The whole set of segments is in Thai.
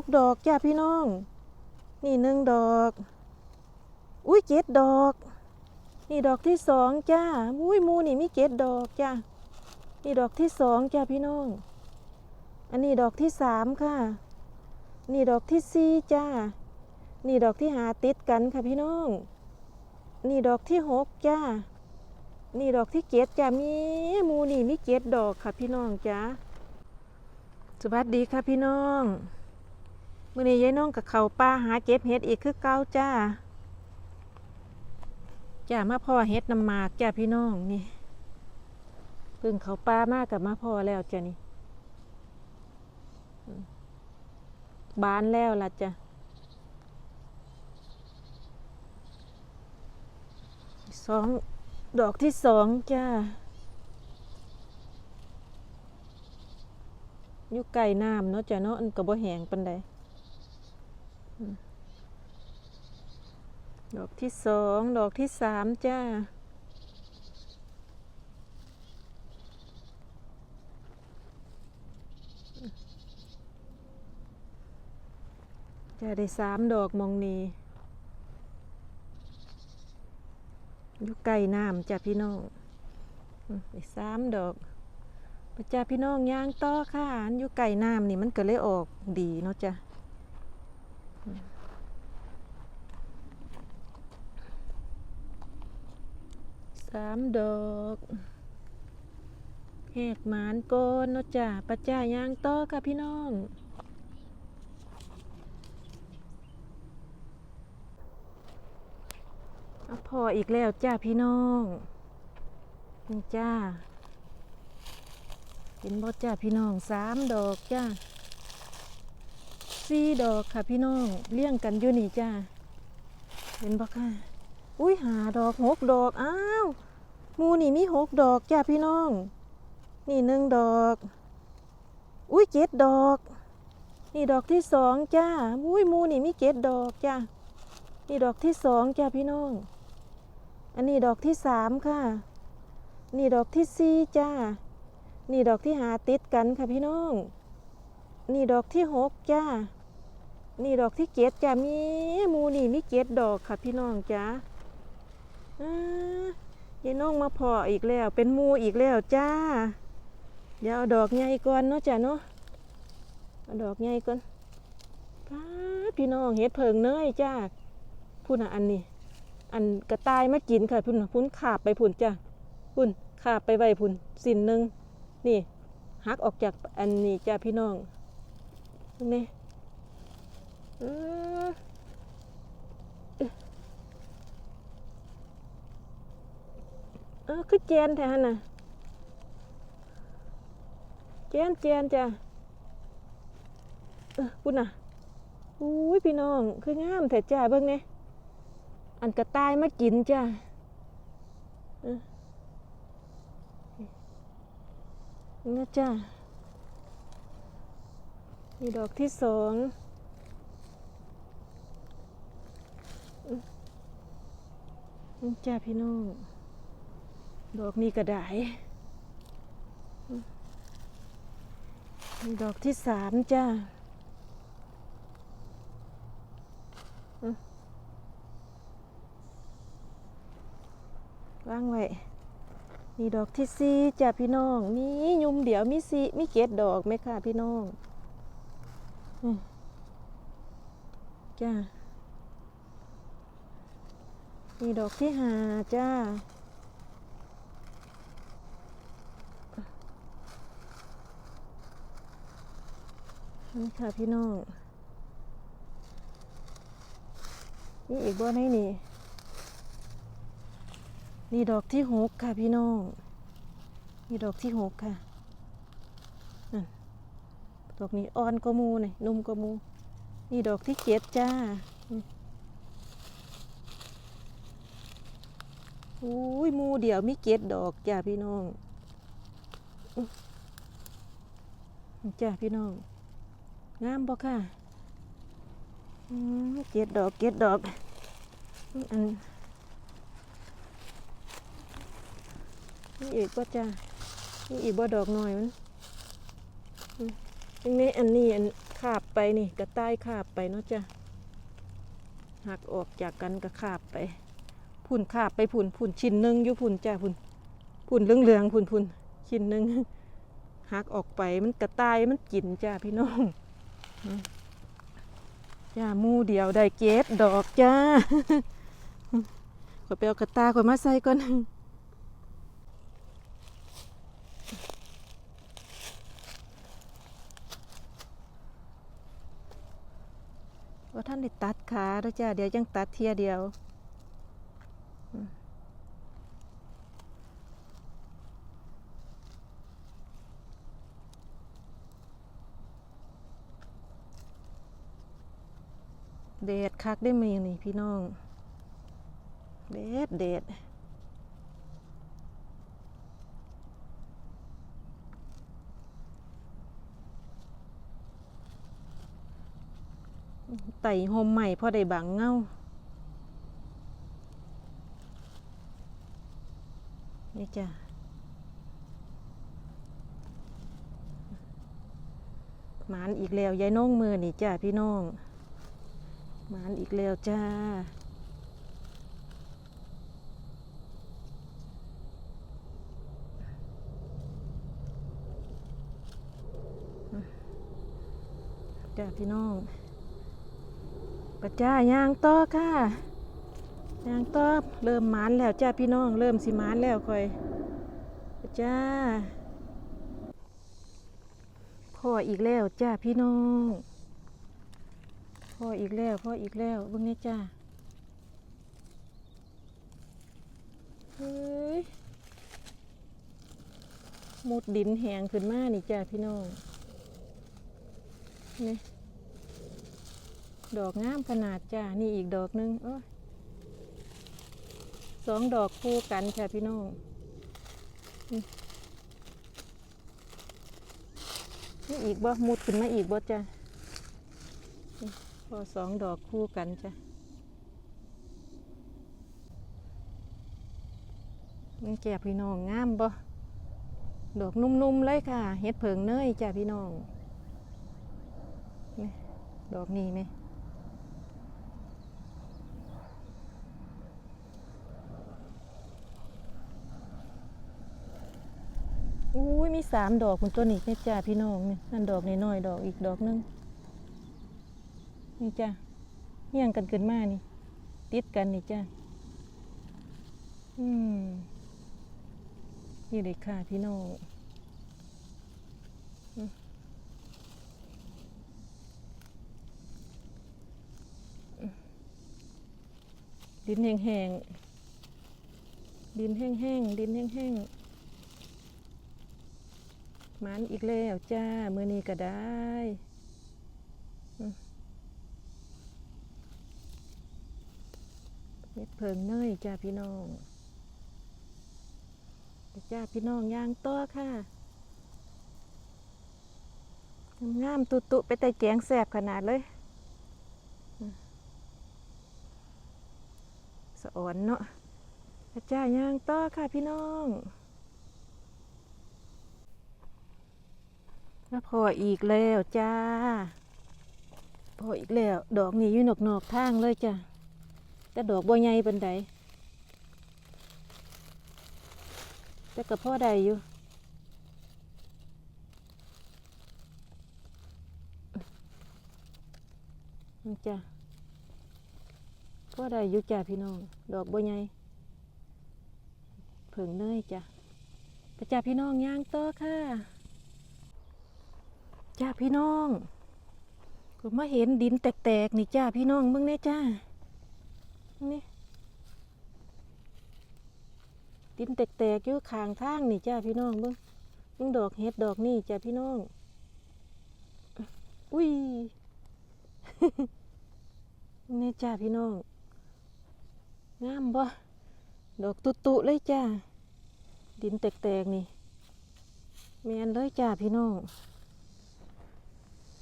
กดอกจ้าพี่น้อง นี่หนึ่งดอก อุ้ยเจ็ดดอก นี่ดอกที่สองจ้าอุ้ยมูนี่มีเจ็ดดอกจ้านี่ดอกที่สองจ้าพี่น้อง อันนี้ดอกที่สามค่ะ นี่ดอกที่สี่จ้า นี่ดอกที่หาติดกันค่ะพี่น้อง นี่ดอกที่หกจ้า นี่ดอกที่เจ็ดจ้ามีมูนี่มีเจ็ดดอกค่ะพี่น้องจ้าสวัสดีค่ะพี่น้อง มื่อนี้ยายน้องกับเขาป้าหาเก็บเห็ดอีกคือเก้าจ้าจ้ามาพ่อเห็ดน้ำหมากจ้าพี่น้องนี่พึ่งเขาป้ามากกับมาพ่อแล้วจ้านี่บานแล้วล่ะจ้ะสองดอกที่สองจ้าอยู่ไก่น้ำเนาะจ้ะเนาะอันก็บ่แหงปานใด ดอกที่สองดอกที่สามจ้า จะได้สามดอกมองนีอยู่ไก่น้ำจ้ะพี่น้องอืมได้สามดอกพระจ้าพี่น้องย่างต่อค่ะอันยู่ไก่น้ำนี่มันก็เลยออกดีเนาะจ้ะอืม สามดอกแหกหมานโกนเนาะจ้ะพระจ้าย่างต่อค่ะพี่น้อง เอาพออีกแล้วจ้าพี่น้องนี่จ้า เห็นบ่จ้าพี่น้องสามดอกจ้า สี่ดอกค่ะพี่น้องเลี้ยงกันอยู่นี่จ้าเห็นบ่ค่ะอุ้ยหาดอกหกดอกอ้าวมูนี่มีหกดอกจ้าพี่น้อง นี่หนึ่งดอก อุ้ยเจ็ดดอก นี่ดอกที่สองจ้าอุ้ยมูนี่มีเจ็ดดอกจ้านี่ดอกที่สองจ้าพี่น้อง อันนี้ดอกที่สามค่ะ นี่ดอกที่สี่จ้า นี่ดอกที่หาติดกันค่ะพี่น้อง นี่ดอกที่หกจ้า นี่ดอกที่เจ็ดจ้ามีมูนี่มีเจ็ดอกค่ะพี่น้องจ้ายายน้องมาพออีกแล้ว เป็นมูอีกแล้วจ้าเดี๋ยวเอาดอกใหญ่ก่อนเนาะจ้าเนาะเอาดอกใหญ่ก่อนป๊าพี่น้องเห็ดเพิงเนยจ้าพูดนะอันนี้ อันกระต่ายมากินค่ะพุ่นพุ่นขาบไปพุ่นจ้าพุ่นขาบไปไว้พุ่นสินหนึ่งนี่หักออกจากอันนี้จ้าพี่น้องนี่ เออคือแจนแทนน่ะแจนแจนจ้ะเออปุ่นน่ะอุ้ยพี่น้อง คืองามแต่จ้าเบิ่งเนี่ยอันกระต่ายมากินจ้าเออนะจ้ามีดอกที่สองอืม นี่จ้าพี่น้องดอกนี้ก็ได้อืมมีดอกที่สามจ้าอืมวางไว้นี่ดอกที่สี่จ้ะพี่น้องมียุมเดี๋ยวมีสีมีเกตดอกไหมค่ะพี่น้องจ้า นี่ดอกที่หาจ้า นี่ค่ะพี่น้อง นี่อีกบ่ไหนนี่ นี่ดอกที่หกค่ะพี่น้อง นี่ดอกที่หกค่ะ ดอกนี้อ่อนกว่าหมูนี่นุ่มกมู นี่ดอกที่เจ็ดจ้า อุ้ยมูเดียวมีเจ็ดดอกจ้าพี่น้องจ้าพี่น้องงามบ่ค่ะเจ็ดดอกเจ็ดดอกอันนี่อีกว่าจ้านี่อีกบ่ดอกหน่อยมันอืมยังไงอันนี้อันขาบไปนี่กระต่ายขาบไปเนาะจ้ะหักออกจากกันก็ขาบไป ผุ่นขาบไปผุ่นผุ่นชิ้นหนึ่งอยู่ผุ่นจ้ะผุ่นผุ่นเหลืองๆผุ่นผุ่นชิ้นหนึ่งหักออกไปมันกระต่ายมันกินจ้ะพี่น้องจ้ามูเดียวได้เกตดอกจ้าขอไปเอากระตายขอมาใส่ก่อนว่าท่านได้ตัดขาแล้วจ้าเดี๋ยวยังตัดเทียเดียว เดดคักได้ไหมนี่พี่น้อง เดดเดดไต่โฮมใหม่พอได้บังเงานี่จ้ะหมานอีกแล้วยายน้องมือนี่จ้าพี่น้อง มานอีกแล้วจ้าจ้าพี่น้องปัจจ้ายางต่อค่ะยางต่อเริ่มมานแล้วจ้าพี่น้อง เริ่มสิมานแล้วค่อยปัจจ้าพ่ออีกแล้วจ้าพี่น้อง พ่ออีกแล้วพ่ออีกแล้วเบิ่งนี่จ้าเฮ้ยมุดดินแหงขึ้นมานี่จ้าพี่น้องนี่ดอกงามขนาดจ้านี่อีกดอกหนึงโอ้ยสองดอกคู่กันค่ะพี่น้องนี่อีกบ่มุดขึ้นมาอีกบ่จ้า พอสองดอกคู่กันจ้ะนี่แก่พี่น้องงามบ่ดอกนุ่มๆเลยค่ะเฮ็ดเผิงเนยจ้าพี่น้องนี่ดอกนี้ไหมอุ้ยมีสามดอกคุณตัวนี้เนี่ยจ้าพี่น้องนี่นั่นดอกน้อยๆดอกอีกดอกหนึง นี่จ้าเฮี่ยงกันเกินมานี่ ติดกันนี่จ้าอืมนี่เลยค่ะพี่น้องดินแห้งๆ ดินแห้งๆ ดินแห้งๆมันอีกแล้วจ้า มือนี้ก็ได้อืม เม็ดเพิงเนยจ้าพี่น้องจ้าพี่น้องย่างต่อค่ะงามๆตุไปแต่แกงแสบขนาดเลยสะอ่อนเนาะจ้าย่างต่อค่ะพี่น้องแล้วพออีกแล้วจ้าพออีกแล้ว ดอกนี้อยู่นอกนอกทางเลยจ้ะ แต่ดอกบัวใหญ่เป็นไดแต่กับพ่อใดอยู่นี่จ้ะก็ได้อยู่จ้าพี่น้อง ดอกบัวใหญ่เผิงเนยจ้ะไปจ้าพี่น้องย่างต่อค่ะ จ้าพี่น้องก็มาเห็นดินแตกๆนี่จ้าพี่น้องเบิ่งแน่จ้า นี่ดินแตกๆอยู่ข้างทางนี่จ้าพี่น้องเบิ่งเบิ่งดอกเห็ดดอกนี่จ้าพี่น้อง อุ้ยนี่จ้าพี่น้อง งามบ่ดอกตุตุๆเลยจ้า ดินแตกๆนี่แมนเลยจ้าพี่น้อง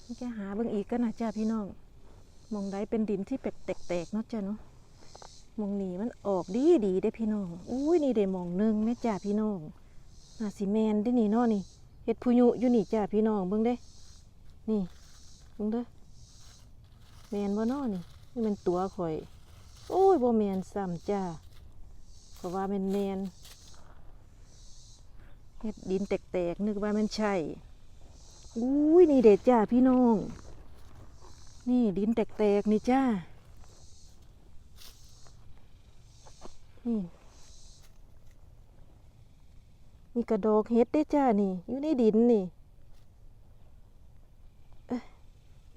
นี่แกหาเบิ่งอีกกันะจ้าพี่น้องมองใดเป็นดินที่แตกๆเนาะจ้าเนาะ มองนี้มันออกดีดีได้พี่น้องอุ้ยนี่ได้มองหนึ่งแม่จ้าพี่น้องน่าสิแมนได้นี่นาะนี่เฮ็ดพุยุอยู่นี่จ้าพี่น้องเบิ่งเด้นี่มึงเด้อแมนบ่นอนี่นี่มันตัวข่อย โอ้ยบ่แมนซ้ำจ้าเพราะว่าแมนแมนเฮ็ดดินแตกๆนึกว่ามันใช่อุ้ยนี่เด็ดจ้าพี่น้อง นี่ดินแตกๆนี่จ้า นี่ นี่กระดอกเฮ็ดได้จ้านี่ อยู่ในดินนี่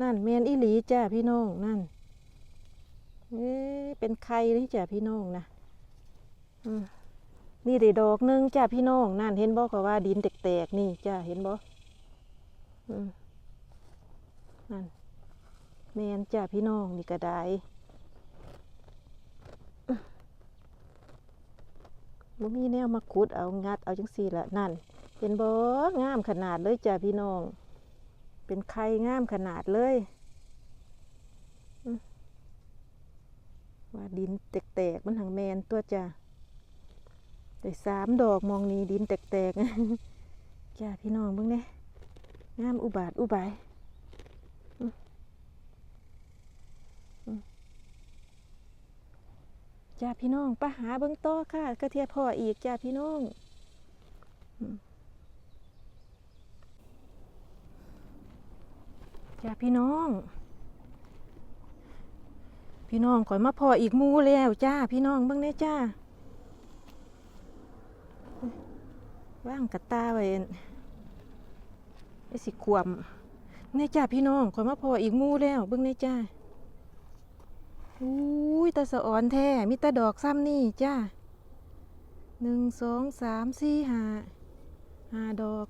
นั่นแมนอีหลีจ้าพี่น้องนั่นเอ้เป็นไข่เลยจ้าพี่น้องนะนี่ได้ดอกหนึงจ้าพี่น้องนั่นเห็นบอกว่าดินแตกๆนี่จ้าเห็นบอืมนั่นแมนจ้าพี่น้องนี่ก็ได้ บ่มีแนวมาขุดเอางัดเอาจังซี่ละนั่นเป็นบ่งามขนาดเลยจ้ะพี่น้อง เป็นไข่งามขนาดเลยว่าดินแตกๆมันหังแมนตัวจ้ะได้สามดอกมองนี้ดินแตกๆจ้าพี่น้องเบิ่งเด้งามอุบาทอุบายอืมอืม จ้าพี่น้องไปหาเบิ่งต่อค่ะกระเทียพ่ออีกจ้าพี่น้องจ้าพี่น้อง พี่น้องข่อยมาพออีกมูแล้วจ้าพี่น้องเบิ่งเด้จ้าว่างกระตาไว้ไอ้สิขวมเนี่ยจ้าพี่น้องข่อยมาพออีกมูแล้วเบิ่งเด้จ้า อุ้ยตาสะอ่อนแท้มีตาดอกซ้ำนี่จ้าหนึ่งสองสามสี่ห้าห้าดอก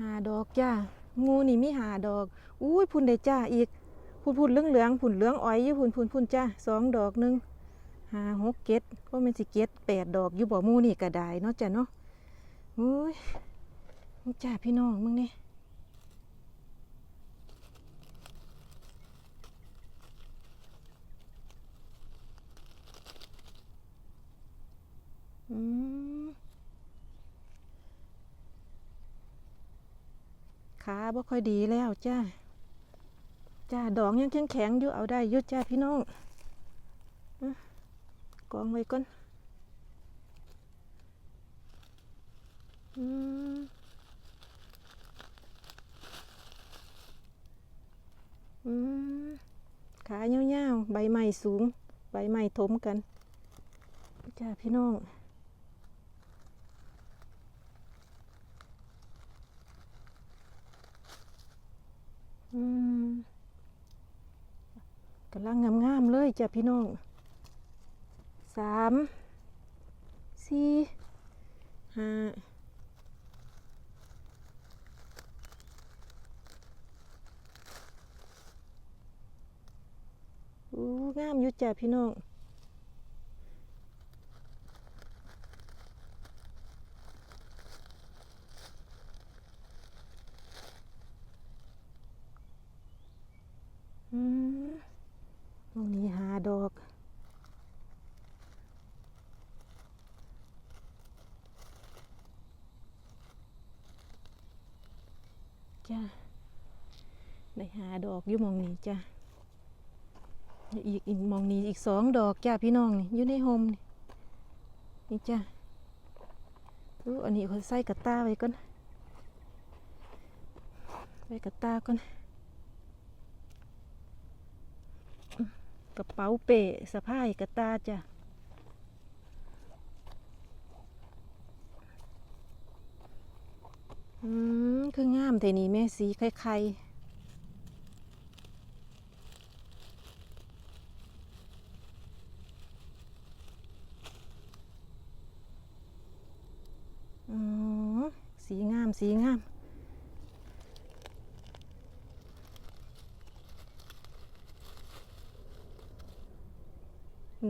ห้าดอกจ้างูนี่มีห้าดอกอุ้ยพุ่นได้จ้าอีกพุ่นพุ่นเหลืองเหลืองพุ่นเหลืองอ้อยอยู่พุ่นพุ่นพุ่นจ้าสองดอกหนึ่งห้าหกเก็ดก็เป็นสิเก็ดแปดดอกอยู่บ่หมูนี่ก็ได้เนาะจ้าเนาะอุ้ยจ้าพี่น้องมึงนี่ อืมขาบ่ค่อยดีแล้วจ้าจ้าดอกยังแข็งแข็งอยู่เอาได้ยุจ้าพี่น้องอะกองไว้ก่อนอืมอืมขาเหี่ยวๆใบใหม่สูง ใบใหม่ถมกัน จ้าพี่น้อง กำลังงามๆเลยจ้ะพี่น้องสามสี่ห้าอู้งามอยู่จ้ะพี่น้อง อืมตรงนี้หาดอก จ้าได้หาดอกอยู่มองนี้จ้าอีกอีกมองนี้อีกสองดอกจ้าพี่น้องนี่อยู่ในโฮมนี่นี่จ้าอู้อันนี้เขาใส่กระตาไว้ก่อนใส่กระตาก่อนกระเป๋าเป้สะพายกระตาจ้ะอืม คืองามแต่นี่แม่สีไข่สีงาม สีงาม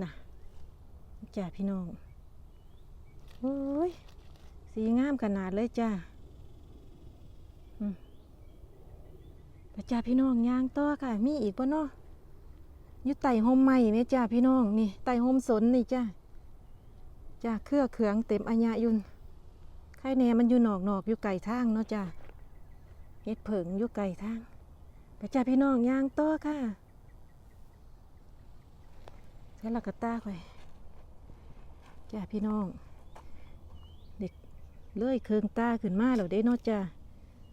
น่ะจ้าพี่น้องโอ้ย สีงามขนาดเลยจ้าอืมแต่ จ้าพี่น้องย่างต่อค่ะ มีอีกปะเนาะอยู่ไต่โฮมใหม่ไหมจ้าพี่น้องนี่ไต่โฮมสนนี่จ้าจ้าเครือเขืองเต็มอัญญายุนไข่แหนมันอยู่หนอกหนอกอยู่ไก่ทางเนาะจ้าเฮ็ดเผิงอยู่ไก่ทางจ้าพี่น้องย่างต่อค่ะใช้หลักตาข่อยจ้าพี่น้อง เด็กเลื่อยเคืองตาขึ้นมาแล้วเด้เนาะจ้า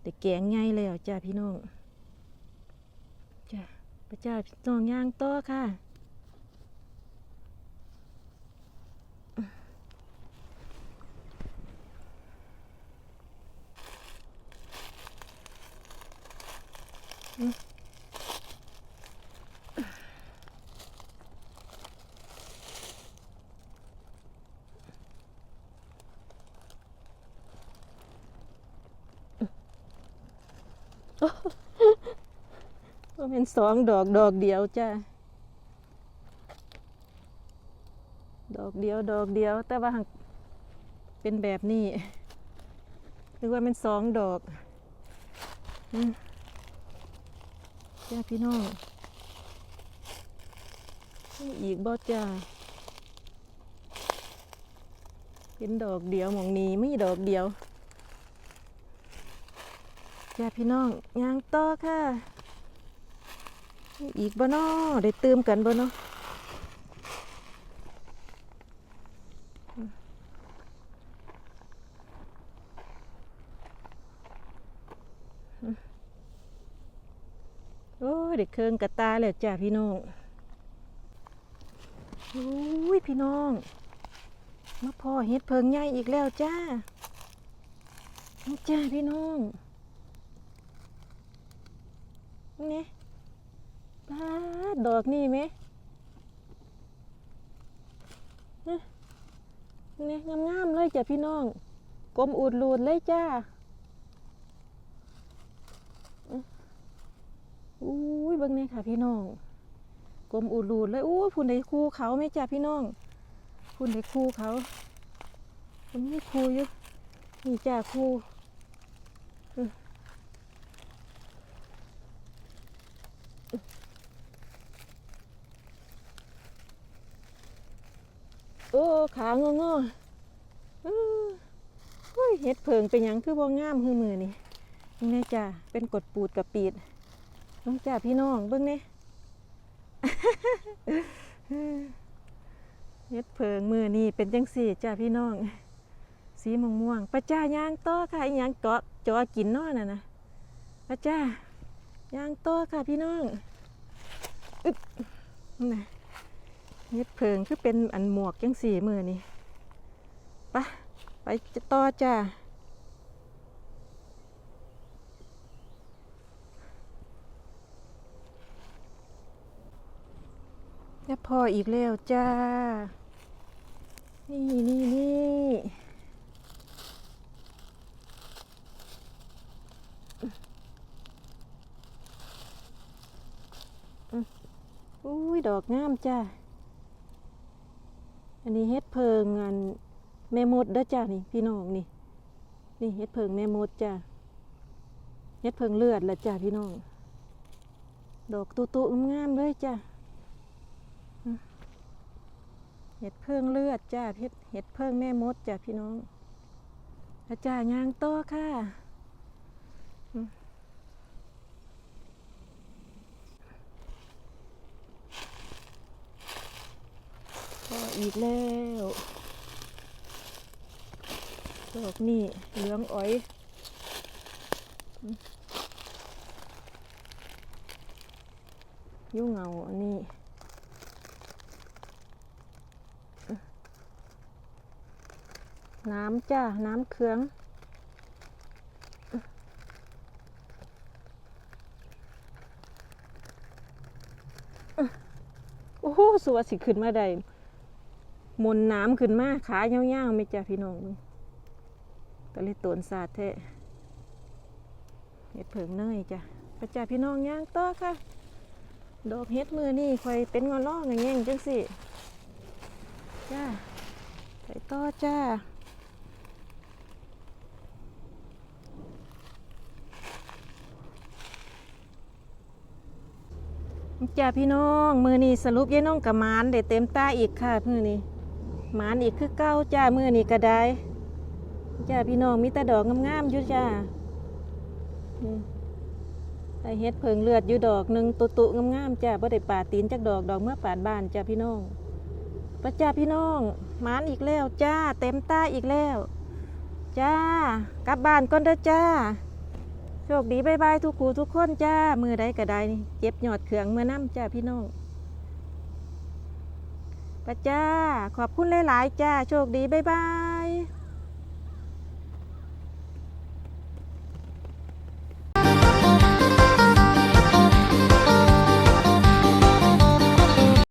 เด็กแกงไงแล้วจ้าพี่น้อง พระเจ้าพี่น้องย่างต่อค่ะอืม เป็นสองดอกดอกเดียวจ้าดอกเดียวดอกเดียว แต่ว่าเป็นแบบนี้หรือว่าเป็นสองดอกอืมจ้าพี่น้องอีกบ่จ้าเป็นดอกเดียวหมองนี้ไม่ดอกเดียวจ้าพี่น้องยางต่อค่ะ อีกบ่นอได้เติมกันบ่นาะโอ้ยได้เครื่องกระตาแล้วจ้าพี่น้องโอ้ยพี่น้องมาพ่อเฮ็ดเพิงใหญ่อีกแล้วจ้าจ้าพี่น้องนี่ ดดอกนี่ไหมนี่งามๆเลยจ้ะพี่น้องกลมอูดรูดเลยจ้าอุ้ยเบิ่งนี่ค่ะ พี่น้องกลมอูดรูดเลยอู้พุ่นได้คู่เขาไหมจ้ะพี่น้องพุ่นได้คู่เขาพุ่นมีคู่อยู่นี่จ้าคู่ โอ้ขางองอๆอื้อเฮ้ยเห็ดเพิงเป็นยังคือบ่งามคือมือนี่นี่แน่จ้าเป็นกดปูดกับปีดน้องจ้าพี่น้องเบิ่งเนี่ยเห็ดเพิงมือนี่เป็นจังสี่จ้าพี่น้อง สีม่วงม่วงๆป้าจ้าย่างต่อค่ะอีหยังเจาะจอกินนอน่ะนะป้าจ้าย่างต่อค่ะพี่น้องอึ๊บนะ เฮ็ดเพิงคือเป็นอันหมวกจังสี่มือนี่ปะไปจะต่อจ้าแล้วพออีกแล้วจ้า นี่นี่นี่อุ้ย ดอกงามจ้า อันนี้เฮ็ดเพิงอันแม่มดเด้อจ้านี่พี่น้องนี่ นี่เฮ็ดเพิงแม่มดจ้าเฮ็ดเพิงเลือดละจ้าพี่น้อง ดอกตุตุงามเลยจ้าเฮ็ดเพิงเลือดจ้าเฮ็ดเฮ็ดเพิงแม่มดจ้าพี่น้องอาจารย์ยางโตค่ะ ก็อีกแล้วดอกนี่เหลืองอ้อยยุ่งเหงาอันนี้น้ำจ้า น้ำเครือง โอ้โหสวัสสิขึ้นมาได้ มนน้ำขึ้นมาขายาวๆไม่จ้าพี่น้องมึงก็เลยตนสาดแท้เห็ดเผิงเนยจ้ะพระจ่าพี่น้องย่างต่อค่ะ ดอกเห็ดมือนี่คอยเป็นงอล่องอย่างเงี้ยจังสิจ้าไปต่อจ้าจ้าพี่น้องมือนี่สรุปยายน้องกับหมานได้เต็มตาอีกค่ะมือนี่ หมานอีกคือเก้าจ้ามือนี่ก็ได้จ้าพี่น้องมีแต่ดอกงามๆอยู่จ้าอืมได้เฮ็ดเพิงเลือดอยู่ดอกหนึ่งตุตุงามๆจ้าบ่ได้ป่าตีนจักดอกดอกเมื่อป่าดบ้านจ้าพี่น้องพระจ้าพี่น้องหมานอีกแล้วจ้า เต็มตาอีกแล้ว จ้ากลับบ้านก่อนเด้อจ้า โชคดีบายบายทุกคูทุกคนจ้ามือใดก็ได้นี่เจ็บหยอดเขืองเมื่อน้ำจ้าพี่น้อง พระจ้า ขอบคุณหลาย ๆ จ้า โชคดีบายบาย